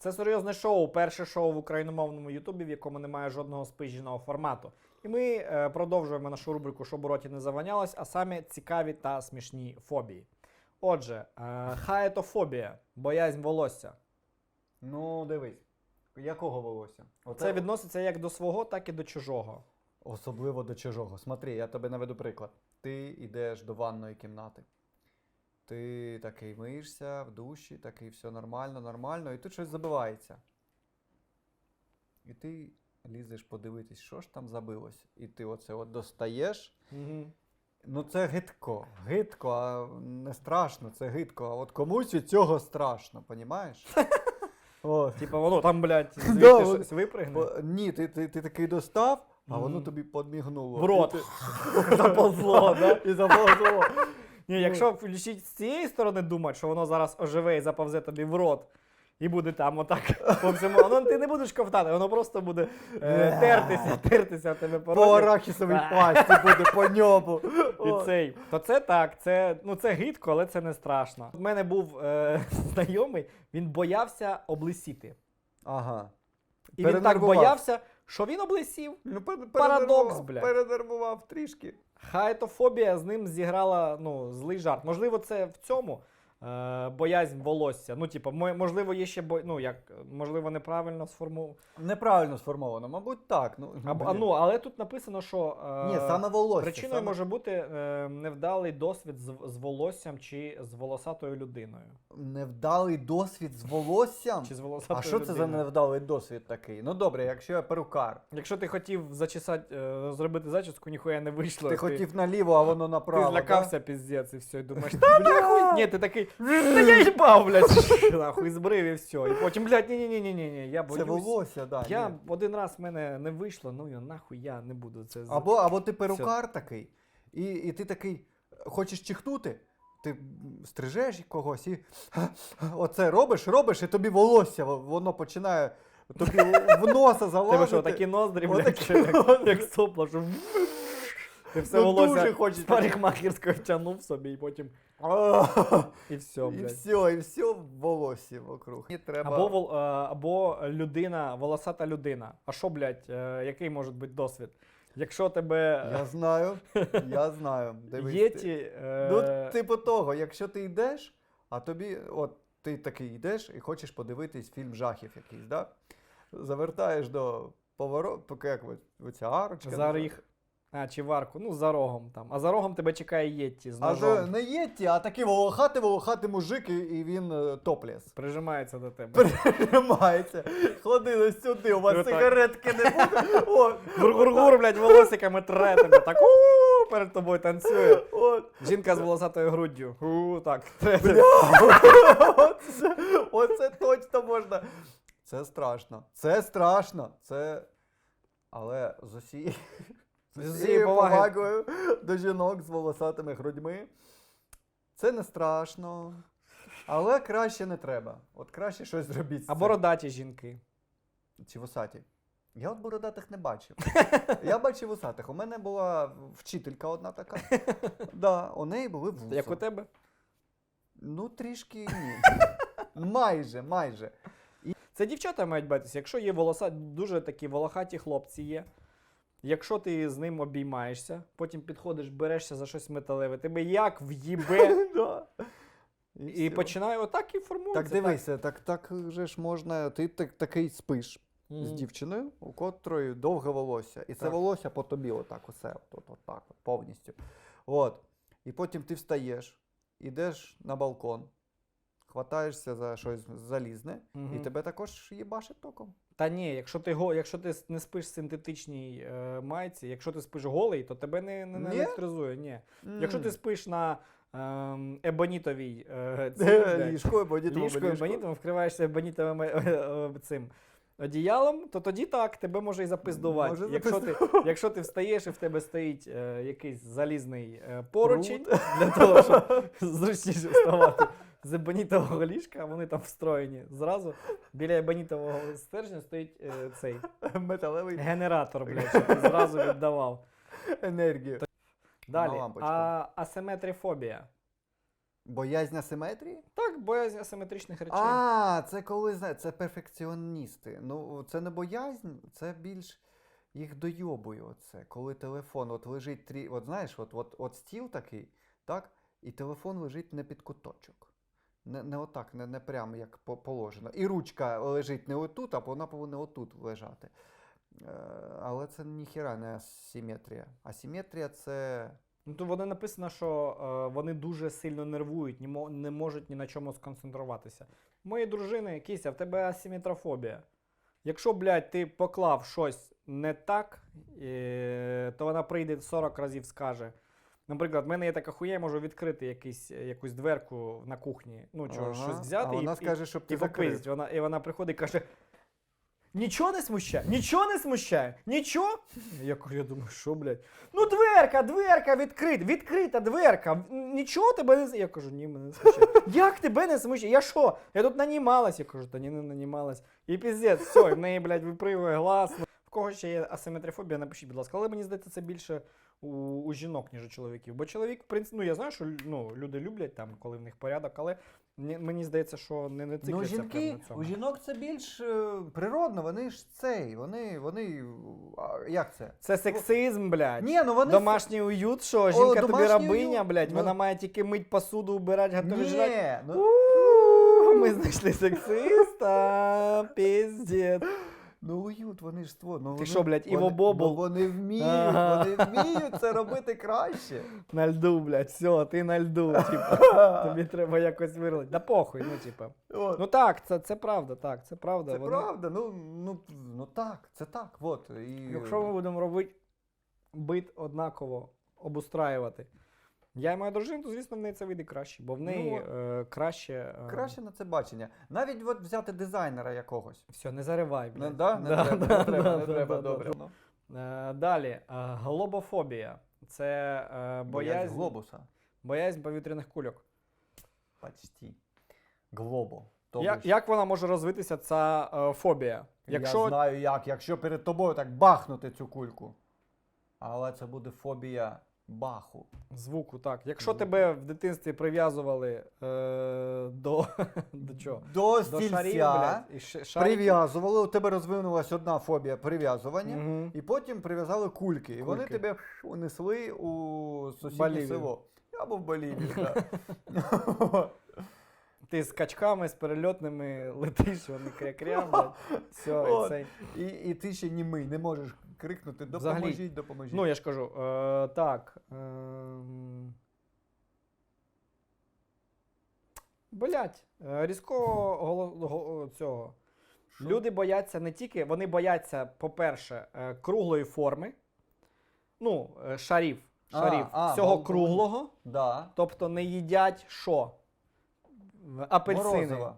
Це серйозне шоу, перше шоу в україномовному Ютубі, в якому немає жодного спиженого формату. І ми е, продовжуємо нашу рубрику «Щоб у роті не заванялось, а саме цікаві та смішні фобії. Отже, е, хаетофобія, боязнь волосся. Ну, дивись. Якого волосся? Оце Це відноситься як до свого, так і до чужого. Особливо до чужого. Смотри, я тобі наведу приклад. Ти йдеш до ванної кімнати. Ти такий миєшся в душі, такий все нормально, нормально, і тут щось забивається. І ти лізеш подивитись, що ж там забилось. І ти оце от достаєш. Угу. Ну це гидко. Гидко, а не страшно, це гидко. А от комусь від цього страшно, понімаєш? От. Типа воно там, блядь, звідти щось випригне. Ні, ти, ти, ти такий достав, а воно тобі подмігнуло. В рот. Заповзло, да? І заповзло. Ні, якщо включити з цієї сторони думати, що воно зараз оживе і заповзе тобі в рот. І буде там отак по всьому. Ну ти не будеш ковтати, воно просто буде е, тертися, тертися в тебе по По роті. арахісовій пасті буде по ньому. І цей. То це так, це, ну, це гидко, але це не страшно. У мене був е, знайомий, він боявся облисіти. Ага. І він так Перенервував. боявся, що він облисів. Ну, пер- Парадокс, блядь. Перенервував трішки. Хайтофобія з ним зіграла ну, злий жарт. Можливо, це в цьому боязнь волосся. Ну, типу, мо- можливо, є ще бо... ну, як, можливо, неправильно сформовано. Неправильно сформовано, мабуть, так. Ну, А, а, ну, але тут написано, що е, Ні, саме волосся. причиною саме... може бути е, невдалий досвід з, з волоссям чи з волосатою людиною. Невдалий досвід з волоссям. Чи з волосатою А що це за невдалий досвід такий? Ну добре, якщо я перукар. Якщо ти хотів зачесати, е, зробити зачіску, ніхуя не вийшло. Ти хотів наліво, а воно направо. Ти злякався піздець і все, і думаєш, та нахуй! Ні, ти такий, та я їбав, блядь, нахуй, збрив і все. І потім, блядь, ні-ні-ні-ні-ні, я? Це боюсь. волосся, да. Я ні. один раз в мене не вийшло, ну я нахуй я не буду це з- Або, або ти перукар такий, і, і ти такий хочеш чихнути, ти стрижеш когось і оце робиш, робиш, і тобі волосся, во- воно починає тобі в носа Тебе залазити. що, такі ноздрі, блядь, Отакі як, як сопла, що ти все Ну, волосся дуже з хочеться. парикмахерської собі і потім і все, І блядь. все, і все в волосі вокруг. Мені треба... Або, вол- е, або людина, волосата людина. А що, блядь, е, який може бути досвід? Якщо тебе Я знаю, я знаю. Дивись, є ти- ті. е, Ну, типу того, якщо ти йдеш, а тобі, от ти такий йдеш і хочеш подивитись фільм жахів якийсь, да? Завертаєш до повороту, поки як ви- оця арочка. За ріг. А, чи варку, ну за рогом там. А за рогом тебе чекає Єтті з А ножом. це не єтті, а такий волохатий, волохатий мужик, і, і він е, топлес. Прижимається до тебе. Тримається. Ходили сюди, у вас Отак. сигаретки не буде. О, Гур-гур-гур, блядь, волосиками тре тебе. Так у перед тобою танцює. от. Жінка з волосатою груддю. У так. тре тебе. Оце, оце точно можна. Це страшно. Це страшно. Це. Але з усією, з усією повагою до жінок з волосатими грудьми. Це не страшно. Але краще не треба. От краще щось зробіть. з А цим. бородаті жінки. Чи вусаті? Я от бородатих не бачив. Я бачив вусатих. У мене була вчителька одна така. Да, у неї були вуса. Як у тебе? Ну, трішки ні. майже, майже. Це дівчата мають бачитися. Якщо є волоса, дуже такі волохаті хлопці є. Якщо ти з ним обіймаєшся, потім підходиш, берешся за щось металеве, тебе як в'їбе, і починає отак і формується. Так дивися, так, так же ж можна. Ти так, такий спиш з дівчиною, у котрої довге волосся. І це волосся по тобі, отак, усе, от, от, так, повністю. От. І потім ти встаєш, ідеш на балкон, хватаєшся за щось залізне, і тебе також їбашить током. Та ні, якщо ти го, якщо ти не спиш в синтетичній е, майці, якщо ти спиш голий, то тебе не, не, не електризує. Ні. Якщо ти спиш на ем, ебонітовій е, цій, блядь, Ліжко, ебонітовим, вкриваєшся ебонітовим е, е, цим одіялом, то тоді так, тебе може і запиздувати. Може Якщо ти, якщо ти встаєш і в тебе стоїть е, якийсь залізний е, поручень для того, щоб зручніше вставати з ебонітового ліжка, вони там встроєні. Зразу біля ебонітового стержня стоїть е, цей Металевий генератор, блядь, щоб ти зразу віддавав. енергію. Далі. лампочку. А, асиметрифобія. Боязнь асиметрії? Так, боязнь асиметричних речей. А, це коли зна- це перфекціоністи. Ну, це не боязнь, це більш їх дойобує оце. Коли телефон от лежить трі. От знаєш, от, от, от стіл такий, так? І телефон лежить не під куточок. Не, не отак, не, не прямо як по- положено. І ручка лежить не отут, а вона повинна отут лежати. Е, але це ніхіра не асиметрія. Асиметрія це. Ну, то вони написано, що е, вони дуже сильно нервують, не, не можуть ні на чому сконцентруватися. У моєї дружини, Кися, в тебе асиметрофобія. Якщо, блядь, ти поклав щось не так, е, то вона прийде 40 разів скаже. Наприклад, в мене є така хуя, я можу відкрити якийсь, якусь дверку на кухні, ну, чого, Ага, щось взяти а вона і, скаже, щоб і, ти і закрив. Вона, і вона приходить і каже: Нічого не смущає? Нічого не смущає? Нічого? Я, я думаю, що, блядь? Ну, дверка, дверка відкрита, відкрита дверка. Нічого тебе не. Я кажу, ні, мене не смущає. Як тебе не смущає? Я що? Я тут нанімалась. Я кажу, та ні, не нанімалась. І піздець, все, в неї, блядь, випривує глас. В кого ще є асиметрифобія, напишіть, будь ласка. Але мені здається, це більше у, у жінок, ніж у чоловіків. Бо чоловік, в принципі, ну я знаю, що ну, люди люблять там, коли в них порядок, але мені, здається, що не, не Ну, жінки, на цьому. у жінок це більш е, природно, вони ж цей, вони, вони, а, як це? Це сексизм, блядь. Ні, ну вони... Домашній уют, що жінка тобі рабиня, блядь, Ну. вона має тільки мить посуду, убирати, готові жрати. Ну, Ми знайшли сексиста, піздець. Ну уют, вони ж ство. Ну, Ти що, блядь, Іво Бобул? Вони вміють, Ага. вони вміють це робити краще. На льду, блядь, все, ти на льду, типа. Тобі треба якось вирлити. Да похуй, ну, типа. От. Ну так, це, це правда, так, це правда. це Вони- правда, ну, ну, ну так, це так. От, і... Якщо ми будемо робити бит однаково обустраювати. Я і моя дружина, то звісно в неї це вийде краще, бо в неї Ну, е, краще. Е, Краще на це бачення. Навіть от взяти дизайнера якогось. Все, не заривай, Не, да? не Да, треба, да, не треба, да, не да, треба, да, добре. да. Ну, Е, далі, е, глобофобія. Це е, Боязнь глобуса. боязнь повітряних кульок. Почти. Глобо. Як, як вона може розвитися, ця е, фобія? Якщо Я знаю як, якщо перед тобою так бахнути цю кульку. Але це буде фобія баху. звуку, так. Якщо Звуку. тебе в дитинстві прив'язували е, до, до чого? До До стільця прив'язували, у тебе розвинулася одна фобія прив'язування, Мгм. і потім прив'язали кульки. І вони тебе унесли у сусіднє Болівію. село. Або в Болівію, так. Ти з качками, з перельотними летиш, вони кря-кря. Все, І, і ти ще німий, не можеш крикнути Взагалі. допоможіть, допоможіть. Ну, я ж кажу, е, так. ем, Болять. Е, Різкого голо- го- цього. Що? Люди бояться не тільки, вони бояться, по-перше, е, круглої форми, ну, е, шарів, А, шарів а, всього бал- круглого, Да. тобто не їдять що? В- Апельсини. Морозиво.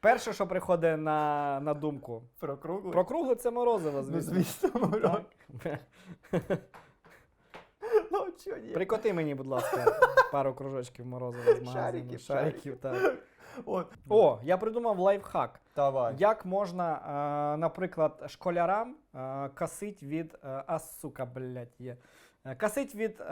Перше, що приходить на, на думку. Про кругле? Про кругле це морозиво, Ну, звісно. звісно, мороз. Ну, чого ні? Прикоти мені, будь ласка, пару кружочків морозива з магазину. Шариків, Шариків, так. От. О, я придумав лайфхак. Давай. Як можна, е, наприклад, школярам е, касить від. Е, а сука, блядь, є. Е, Касить від е,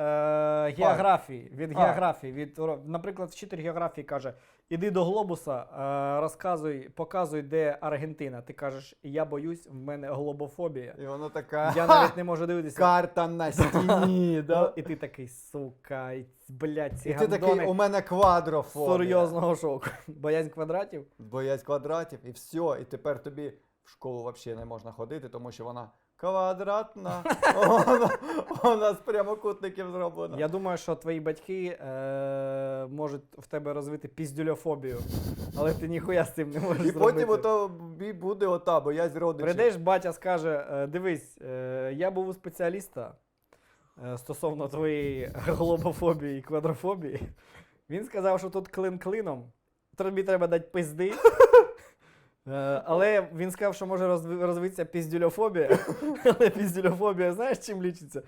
географії. Від А. географії. Від, наприклад, вчитель географії каже: іди до глобуса, е, розказуй, показуй, де Аргентина. Ти кажеш, я боюсь, в мене глобофобія. І воно така. Я навіть не можу дивитися. Карта на стіні, Ну, да? і ти такий, сука, і, блядь, ці І ти такий, у мене квадрофобія. серйозного шоку. Боязнь квадратів. Боязнь квадратів, і все. І тепер тобі в школу взагалі не можна ходити, тому що вона квадратна. вона з прямокутників зроблена. Я думаю, що твої батьки е, можуть в тебе розвити піздюльофобію, але ти ніхуя з цим не можеш І зробити. потім ото бі- буде ота боязнь родичів. Прийдеш, батя скаже: е, дивись, е, я був у спеціаліста е, стосовно твоєї глобофобії і квадрофобії. Він сказав, що тут клин клином, тобі треба дати пизди. Е, Але він сказав, що може розвитися піздюльофобія. Але піздюльофобія, знаєш, чим лічиться?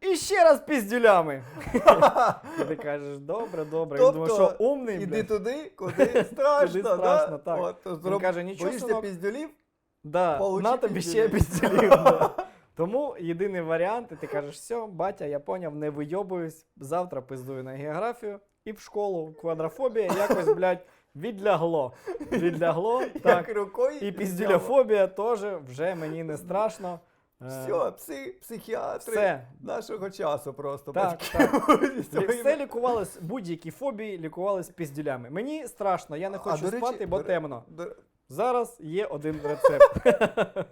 І ще раз піздюлями. І ти кажеш, добре, добре. Він думає, Тобто, що умний. Іди туди, куди страшно, Куди страшно, да? так. От, Він зроб... каже, нічого, Боїшся синок, піздюлів? Да, на тобі ще піздюлів. піздюлів. да. Тому єдиний варіант, і ти кажеш, все, батя, я поняв, не вийобуюсь, завтра пиздую на географію і в школу квадрофобія якось, блядь, відлягло. Відлягло, так. Як рукою І взяло. піздюляфобія теж вже мені не страшно. Е, Все, пси, психіатри Все. нашого часу просто. Так, так. Все лікувалось, будь-які фобії лікувались піздюлями. Мені страшно, я не А, хочу до речі, спати, бо до ре- темно. до- Зараз є один рецепт.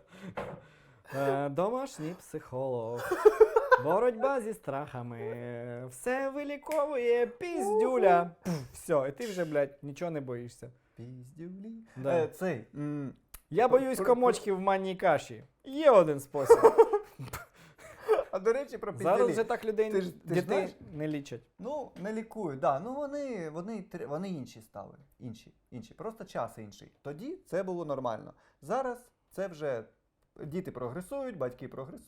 Е, Домашній психолог. Боротьба зі страхами. Все виліковує піздюля. Все, і ти вже, блядь, нічого не боїшся. Піздюлі. Да. Е, цей. м, Я боюсь комочків в манній каші. Є один спосіб. А до речі, про Зараз вже так людей Ти ж- ти ж дітей знаєш? не лічать. Ну, не лікують, да. Ну вони, вони, тр- вони інші стали. Інші, інші. Просто час інший. Тоді це було нормально. Зараз це вже діти прогресують, батьки прогресують.